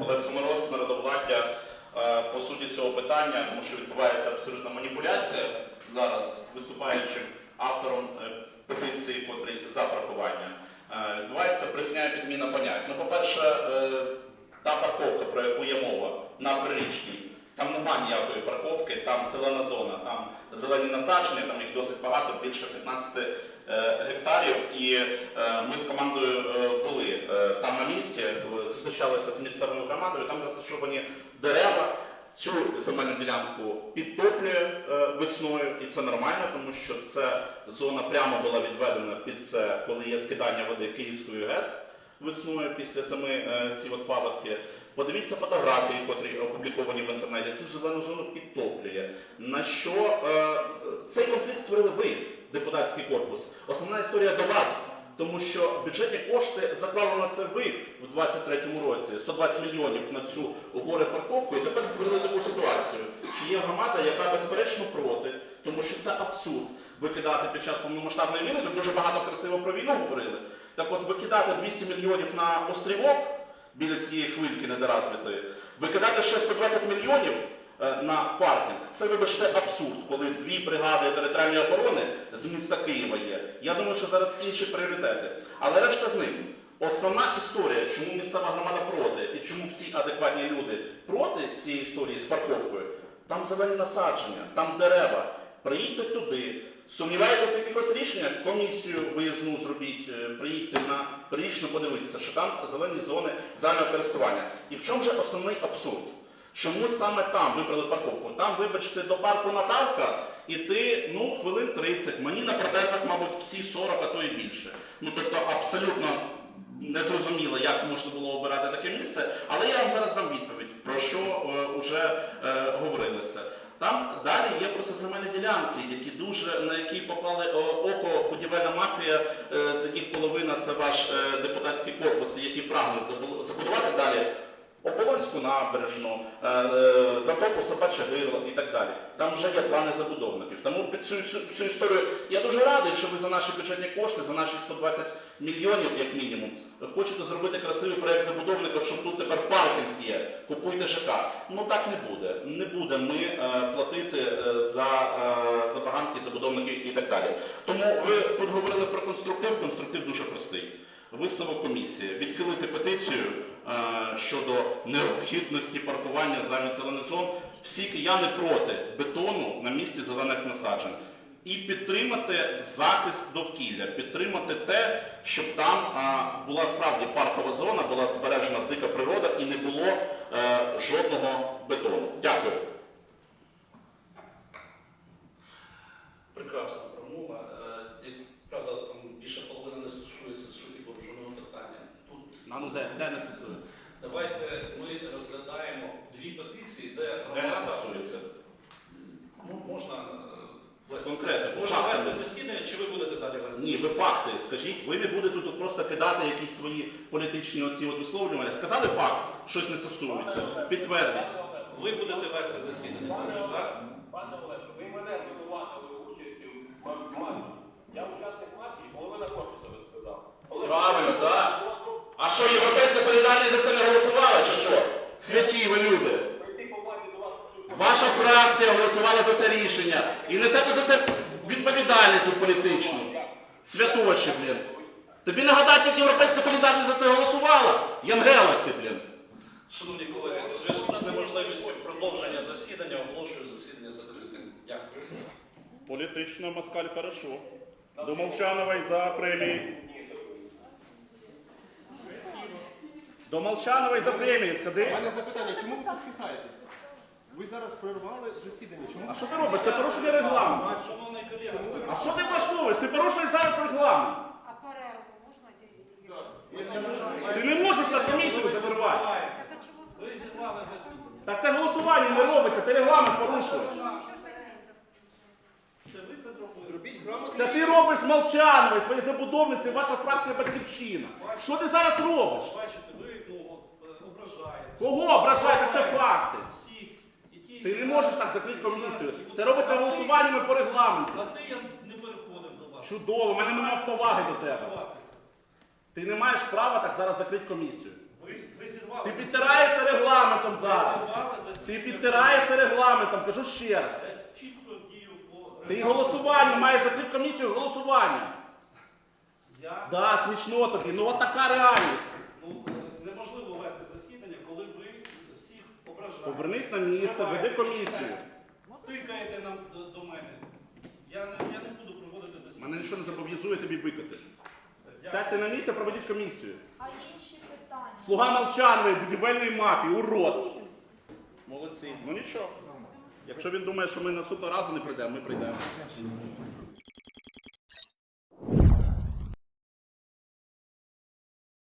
Олег Самороз, народовладдя. Е, По суті цього питання, тому що відбувається абсолютна маніпуляція зараз виступаючим автором е, петиції, котрий за паркування. Е, Відбувається брехня і підміна понять. Ну, по-перше, та парковка, про яку є мова, на прирічній, там нема ніякої парковки, там зелена зона, там зелені насадження, там їх досить багато, більше 15 е, гектарів. І е, ми з командою е, були там на місці, зустрічалися з місцевою громадою, там розташовані дерева. Цю земельну ділянку підтоплює весною, і це нормально, тому що це зона прямо була відведена під це, коли є скидання води Київської ГЕС весною після зими е, ці от паводки. Подивіться фотографії, котрі опубліковані в інтернеті. Цю зелену зону підтоплює. На що е, цей конфлікт створили ви, депутатський корпус. Основна історія до вас. Тому що бюджетні кошти заклали на це ви в 23-му році 120 мільйонів на цю горе парковку, і тепер створили таку ситуацію, що є громада, яка безперечно проти, тому що це абсурд викидати під час повномасштабної війни. Тут дуже багато красиво про війну говорили. Так от викидати 200 мільйонів на острівок біля цієї хвильки недоразвитої, викидати ще 120 мільйонів на паркінг. Це, вибачте, абсурд, коли дві бригади територіальної охорони з міста Києва є. Я думаю, що зараз інші пріоритети. Але решта з ним. Основна історія, чому місцева громада проти і чому всі адекватні люди проти цієї історії з парковкою, там зелені насадження, там дерева. Приїдьте туди, сумніваєтеся в якихось рішеннях, комісію виїзну зробіть, е, приїдьте на прирічно подивитися, що там зелені зони загального користування. І в чому же основний абсурд? Чому саме там вибрали парковку? Там, вибачте, до парку Наталка іти ну, хвилин 30. Мені на протезах, мабуть, всі 40, а то і більше. Ну тобто абсолютно незрозуміло, як можна було обирати таке місце, але я вам зараз дам відповідь, про що е, вже е, говорилося. Там далі є просто земельні ділянки, які дуже на які поклали е, око будівельна мафія, е, з яких половина це ваш е, депутатський корпус, які прагнуть забудувати далі Ополонську набережну, е, е, затоку собаче гирло і так далі. Там вже є плани забудовників. Тому під цю, цю, історію я дуже радий, що ви за наші бюджетні кошти, за наші 120 мільйонів, як мінімум, хочете зробити красивий проект забудовника, щоб тут тепер паркінг є. Купуйте ЖК. Ну так не буде. Не будемо ми е, платити за забаганки забудовників і так далі. Тому ви тут говорили про конструктив. Конструктив дуже простий. Висновок комісії відхилити петицію е, щодо необхідності паркування замість зелених зон. Всі кияни проти бетону на місці зелених насаджень. І підтримати захист довкілля, підтримати те, щоб там а, була справді паркова зона, була збережена дика природа і не було е, жодного бетону. Дякую. Прекрасна промова. Е, і, Правда, там більше половини не стосується суті порушеного питання. Тут А ну де, де не стосується? давайте ми розглядаємо дві петиції, де Де не громада стосується? ну, можна е, вести Конкретно, можна фактами. вести засідання, чи ви будете далі вести? Ні, ви факти скажіть, ви не будете тут просто кидати якісь свої політичні оці от висловлювання. Сказали факт, щось не стосується. Підтвердіть. Ви будете вести засідання, що, так? пане Олег, ви мене звинуватили участі в мафії. Я учасник мафії, половина корпусу ви сказав. Олег, Правильно, так. прошу А що, європейська солідарність за це не голосувала, чи що? Ви люди. Ваша фракція голосувала за це рішення. І несете за це відповідальність політичну. Святоші, блін. Тобі нагадати, як європейська солідарність за це голосувала? Янгелик ти, блін. Шановні колеги, у зв'язку з неможливістю продовження засідання оголошую засідання закритим. Дякую. Політично москаль хорошо. До Молчанової за премії. До Молчанової за премії, У сходи. мене запитання, чому ви посміхаєтесь? Ви зараз прервали засідання. Чому А що ти робиш? Ти порушує регламент. Шановний колега, А що ти влаштовуєш? Ти порушуєш зараз регламент. А перерву можна тільки? Ти не можеш на комісію закривати. Так а ви зірвали засідання. Так це голосування не робиться, ти регламент порушуєш. Що ж так місяць? Це ви це зробили? Зробіть грамотно. Це ти робиш з Молчанової, свої забудовниці, ваша фракція батьківщина. Що ти зараз робиш? Бачите, ви ну, от, е, ображаєте Кого ображаєте? Це факти. всіх. І ті, Ти не можеш так закрити комісію. Це робиться голосуваннями по регламенту. На те я не переходив до вас. Чудово, в мене немає поваги до тебе. Ти не маєш права так зараз закрити комісію. Ти підтираєшся зараз. Ти підтираєшся регламентом, кажу ще раз. Ти голосування маєш закрити комісію голосування. Я Да, смішно тобі. Ну от така реальність. ну е, неможливо вести засідання, коли ви всіх ображаєте. Повернись на місце, веди комісію. Тикаєте нам до, до мене. Я не, я не буду проводити засідання. Мене нічого не зобов'язує тобі викати. Сядьте на місце, проведіть комісію. А інші питання? Слуга молчанової будівельної мафії, урод. Молодці. Ну нічого. Якщо він думає, що ми наступного разу не прийдемо, ми прийдемо.